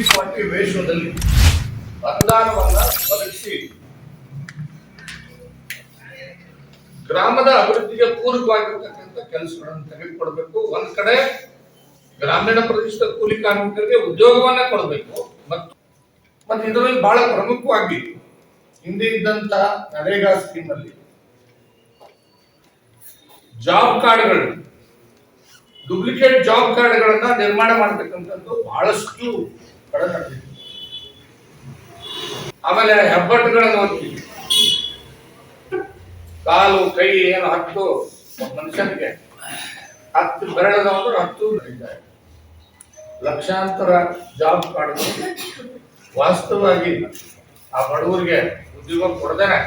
Sixty forty ರೇಷಿಯೋದಲ್ಲಿ ಅನುದಾನವನ್ನ ಒದಗಿಸಿ. ಗ್ರಾಮದ ಅಭಿವೃದ್ಧಿಗೆ ಪೂರಕವಾಗಿರ್ತಕ್ಕಂಥ ಕೆಲಸಗಳನ್ನು ತೆಗೆದುಕೊಡ್ಬೇಕು. ಒಂದ್ ಕಡೆ ಗ್ರಾಮೀಣ ಪ್ರದೇಶದ ಕೂಲಿ ಕಾರ್ಮಿಕರಿಗೆ ಉದ್ಯೋಗವನ್ನ ಕೊಡಬೇಕು. ಮತ್ತು ಮತ್ತು ಇದರಲ್ಲಿ ಬಹಳ ಪ್ರಮುಖವಾಗಿ ಹಿಂದೆ ಇದ್ದಂತ ನರೇಗಾ ಸ್ಕೀಮ್ ಅಲ್ಲಿ ಜಾಬ್ ಕಾರ್ಡ್ಗಳು, ಡೂಪ್ಲಿಕೇಟ್ ಜಾಬ್ ಕಾರ್ಡ್ಗಳನ್ನ ನಿರ್ಮಾಣ ಮಾಡತಕ್ಕಂಥದ್ದು ಬಹಳಷ್ಟು ಆಮೇಲೆ ಹೆಬ್ಬಟ್ಟುಗಳನ್ನು ಓದ್ತೀವಿ ಕಾಲು, ಕೈ ಏನು ಹತ್ತು ಮನುಷ್ಯನಿಗೆ ಹತ್ತು ಬೆರಳದವರು ಹತ್ತು ಲಕ್ಷಾಂತರ ಜಾಬ್ ಕಾರ್ಡ್ಗಳು ವಾಸ್ತವವಾಗಿ ಆ ಬಡವರಿಗೆ ಉದ್ಯೋಗ ಕೊಡದೇನೆ.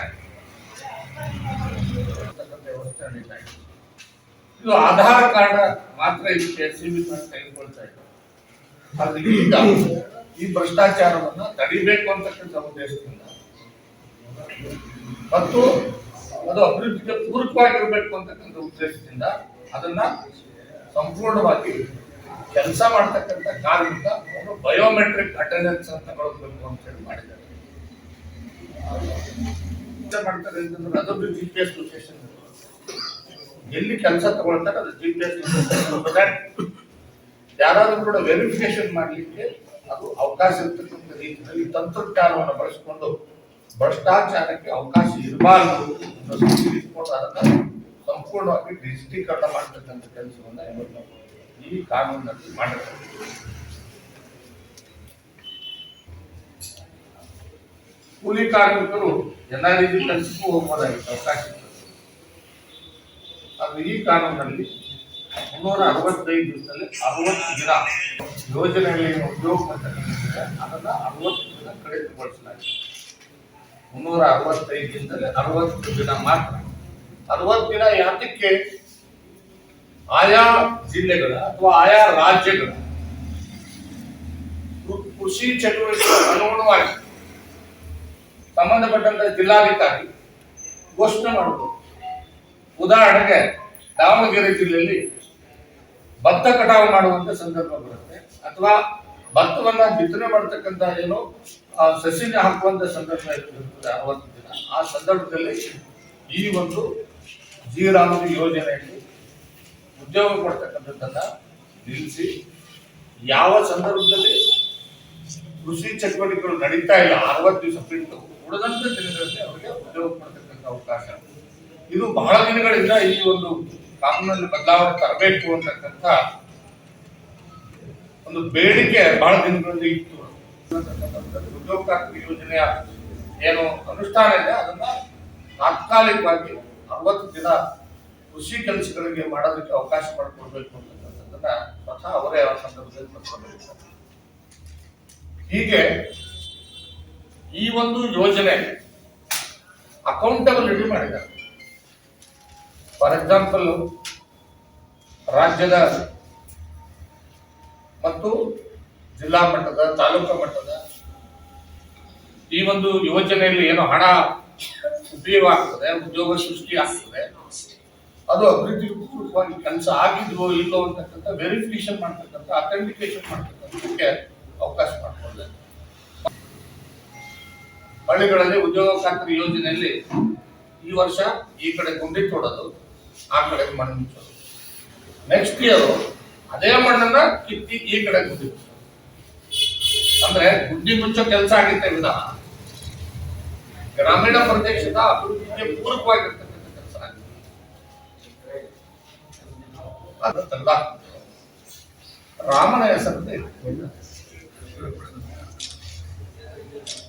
ಇದು ಆಧಾರ್ ಕಾರ್ಡ್ ಮಾತ್ರ ಇದಕ್ಕೆ ಸೀಮಿತ ತೆಗೆದುಕೊಳ್ತಾ ಇದ್ದಾರೆ ಆದ್ರೆ ಈ ಭ್ರಷ್ಟಾಚಾರವನ್ನ ತಡಿಬೇಕು ಅಂತಕ್ಕಂಥ ಉದ್ದೇಶದಿಂದ. ಮತ್ತು ಅದು ಅಭಿವೃದ್ಧಿಗೆ ಪೂರಕವಾಗಿರ್ಬೇಕು ಅಂತಕ್ಕಂಥ ಉದ್ದೇಶದಿಂದ ಅದನ್ನ ಸಂಪೂರ್ಣವಾಗಿ ಕೆಲಸ ಮಾಡ್ತಕ್ಕಂಥ ಕಾರ್ಮಿಕ ಅವರು ಬಯೋಮೆಟ್ರಿಕ್ ಅಟೆಂಡೆನ್ಸ್ ಅಂತ ತಗೊಳ್ಬೇಕು ಅಂತ ಹೇಳಿ ಮಾಡಿದ್ದಾರೆ. ಮಾಡ್ತಾರೆ ಅಂತಂದ್ರೆ ಅದೊಂದು ಜಿ ಪಿ ಎಸ್ ಲೊಕೇಶನ್ ಎಲ್ಲಿ ಕೆಲಸ ತಗೊಳ್ತಾರೆ ಅದು ಜಿ ಪಿ ಎಸ್ ಯಾರಾದ್ರೂ ಕೂಡ ವೆರಿಫಿಕೇಶನ್ ಮಾಡಲಿಕ್ಕೆ ಅದು ಅವಕಾಶ ಇರ್ತಕ್ಕಂಥ ರೀತಿಯಲ್ಲಿ ತಂತ್ರಜ್ಞಾನವನ್ನು ಬಳಸಿಕೊಂಡು ಭ್ರಷ್ಟಾಚಾರಕ್ಕೆ ಅವಕಾಶ ಇರಬಾರದು ಇಟ್ಕೊಂಡು ಸಂಪೂರ್ಣವಾಗಿ ಡಿಜಿಟೀಕರಣ ಮಾಡ್ತಕ್ಕಂಥ ಕೆಲಸವನ್ನ ಇವತ್ತು ಈ ಕಾನೂನಿನಲ್ಲಿ ಮಾಡಬೇಕು ಕೂಲಿ ಕಾರ್ಮಿಕರು ಎಲ್ಲ ರೀತಿ ಕೆಲಸಕ್ಕೂ ಹೋಗ್ಬೋದಾಗಿತ್ತು, ಅವಕಾಶ ಇತ್ತು. ಆದರೆ ಈ ಕಾನೂನಲ್ಲಿ ಮುನ್ನೂರ ಅರವತ್ತೈದು ದಿವಸದಲ್ಲಿ ಅರವತ್ತು ದಿನ ಯೋಜನೆಯಲ್ಲಿ ಉದ್ಯೋಗ ಅದನ್ನ ಅರವತ್ತು ದಿನ ಕಡಿತಗೊಳಿಸಲಾಗಿದೆ ಮುನ್ನೂರ ಅರವತ್ತೈದು ದಿನದಲ್ಲಿ ಅರವತ್ತು ದಿನ ಮಾತ್ರ. ಅರವತ್ತು ದಿನ ಯಾತಕ್ಕೆ? ಆಯಾ ಜಿಲ್ಲೆಗಳ ಅಥವಾ ಆಯಾ ರಾಜ್ಯಗಳ ಕೃಷಿ ಚಟುವಟಿಕೆ ಅನುಗುಣವಾಗಿ ಸಂಬಂಧಪಟ್ಟಂತ ಜಿಲ್ಲಾಧಿಕಾರಿ ಘೋಷಣೆ ಮಾಡಬಹುದು ಉದಾಹರಣೆಗೆ ದಾವಣಗೆರೆ ಜಿಲ್ಲೆಯಲ್ಲಿ ಭತ್ತ ಕಟಾವು ಮಾಡುವಂತ ಸಂದರ್ಭ ಬರುತ್ತೆ. ಅಥವಾ ಭತ್ತವನ್ನ ಬಿತ್ತನೆ ಮಾಡತಕ್ಕಂತ ಏನು ಸಸಿನ ಹಾಕುವಂತ ಸಂದರ್ಭ ಇರ್ತದೆ ಅರವತ್ತು ದಿನ. ಆ ಸಂದರ್ಭದಲ್ಲಿ ಈ ಒಂದು ಜೀರಾಮಿ ಯೋಜನೆಯಲ್ಲಿ ಉದ್ಯೋಗ ಕೊಡ್ತಕ್ಕಂಥದ್ದನ್ನ ನಿಲ್ಲಿಸಿ, ಯಾವ ಸಂದರ್ಭದಲ್ಲಿ ಕೃಷಿ ಚಟುವಟಿಕೆಗಳು ನಡೀತಾ ಇಲ್ಲ, ಅರವತ್ತು ದಿವಸ ಬಿಟ್ಟು ಉಳಿದಂತ ದಿನಗಳಲ್ಲಿ ಅವರಿಗೆ ಉದ್ಯೋಗ ಕೊಡ್ತಕ್ಕಂಥ ಅವಕಾಶ. ಇದು ಬಹಳ ದಿನಗಳಿಂದ ಈ ಒಂದು ಕಾನೂನಲ್ಲಿ ಬದಲಾವಣೆ ತರಬೇಕು ಅಂತಕ್ಕಂಥ ಒಂದು ಬೇಡಿಕೆ ಬಹಳ ದಿನಗಳಿಂದ ಇತ್ತು. ಉದ್ಯೋಗ ಖಾತ್ರಿ ಯೋಜನೆಯ ಏನು ಅನುಷ್ಠಾನ ಇದೆ, ಅದನ್ನ ತಾತ್ಕಾಲಿಕವಾಗಿ ಅರವತ್ತು ದಿನ ಕೃಷಿ ಕೆಲಸಗಳಿಗೆ ಮಾಡೋದಕ್ಕೆ ಅವಕಾಶ ಮಾಡಿಕೊಡ್ಬೇಕು ಅಂತಕ್ಕಂಥದ್ದನ್ನ ಸ್ವತಃ ಅವರೇ ಆ ಸಂದರ್ಭದಲ್ಲಿ ಹೀಗೆ ಈ ಒಂದು ಯೋಜನೆ ಅಕೌಂಟಬಿಲಿಟಿ ಮಾಡಿದ್ದಾರೆ. ಫಾರ್ ಎಕ್ಸಾಂಪಲ್ ರಾಜ್ಯದ ಮತ್ತು ಜಿಲ್ಲಾ ಮಟ್ಟದ, ತಾಲೂಕು ಮಟ್ಟದ ಈ ಒಂದು ಯೋಜನೆಯಲ್ಲಿ ಏನು ಹಣ ಉಪಯೋಗ ಆಗ್ತದೆ, ಉದ್ಯೋಗ ಸೃಷ್ಟಿ ಆಗ್ತದೆ. ಅದು ಅಭಿವೃದ್ಧಿ ಕೆಲಸ ಆಗಿದ್ವೋ ಇಲ್ಲೋ ಅಂತಕ್ಕಂಥ ವೆರಿಫಿಕೇಶನ್ ಮಾಡ್ತಕ್ಕಂಥ ಅಥೆಂಟಿಕೇಶನ್ ಮಾಡ್ತಕ್ಕಂಥಕ್ಕೆ ಅವಕಾಶ ಮಾಡಿಕೊಂಡೆ ಹಳ್ಳಿಗಳಲ್ಲಿ ಉದ್ಯೋಗ ಖಾತ್ರಿ ಯೋಜನೆಯಲ್ಲಿ ಈ ವರ್ಷ ಈ ಕಡೆ ಗುಂಡಿ ತೊಡೋದು. ಆ ಕಡೆ ಮಣ್ಣು ನೆಕ್ಸ್ಟ್ ಇಯರ್ ಅದೇ ಮಣ್ಣನ್ನ ಕಿತ್ತಿ ಈ ಕಡೆ ಗುಂಡಿ ಅಂದ್ರೆ ಗುಡ್ಡಿ ಮುಚ್ಚೋ ಕೆಲಸ ಆಗಿತ್ತೆ ವಿಧಾನ ಗ್ರಾಮೀಣ ಪ್ರದೇಶದ ಅಭಿವೃದ್ಧಿಗೆ ಪೂರಕವಾಗಿರ್ತಕ್ಕಂಥ ಕೆಲಸ ಅದಲ್ಲ. ರಾಮನ ಹೆಸರಲ್ಲಿ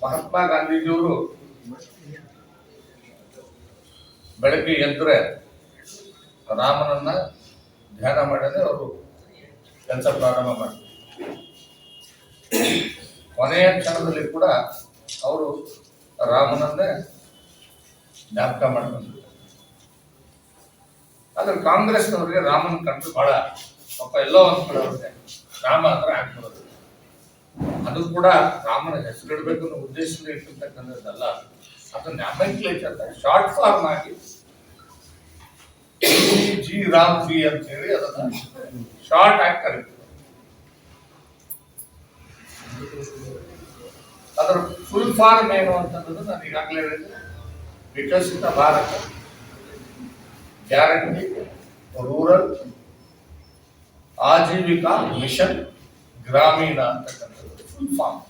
ಮಹಾತ್ಮ ಗಾಂಧೀಜಿಯವರು ಬೆಳಗ್ಗೆ ಎದ್ರೆ ರಾಮನನ್ನ ಧ್ಯಾನ ಮಾಡದೆ ಅವರು ಕೆಲಸ ಪ್ರಾರಂಭ ಮಾಡ್ತಾರೆ. ಕೊನೆಯ ಕ್ಷಣದಲ್ಲಿ ಕೂಡ ಅವರು ರಾಮನನ್ನೇ ಜ್ಞಾಪಕ ಮಾಡ್ಕೊಂಡ್ರು. ಆದ್ರೆ ಕಾಂಗ್ರೆಸ್ನವರಿಗೆ ರಾಮನ್ ಕಂಡು ಬಹಳ ಪಾಪ ಎಲ್ಲೋ ಒಂದು ಕಡೆ ರಾಮ ಅಂದ್ರೆ ಆಗ್ಬಿಡೋದು. ಅದು ಕೂಡ ರಾಮನ ಹೆಸರಿಡಬೇಕು ಅನ್ನೋ ಉದ್ದೇಶದಿಂದ ಇಟ್ಟಿರ್ತಕ್ಕಂಥದ್ದಲ್ಲ. ಅದು ನ್ಯಾಮೆಕ್ಲೇಚರ್ ಶಾರ್ಟ್ ಫಾರ್ಮ್ ಆಗಿ ಜಿ ರಾಮ್ ಬಿ ಅಂತ ಹೇಳಿ ಅದನ್ನ ಶಾರ್ಟ್ ಆಗಿ ಕರೀತಾರೆ ಅದರ ಫುಲ್ ಫಾರ್ಮ್ ಏನು ಅಂತಂದ್ರೆ ನಾನು ಈಗಾಗಲೇ ಹೇಳಿದೆ Viksit Bharat guarantee rural Ajeevika mission Gramin ಅಂತಕ್ಕಂಥದ್ದು ಫುಲ್ ಫಾರ್ಮ್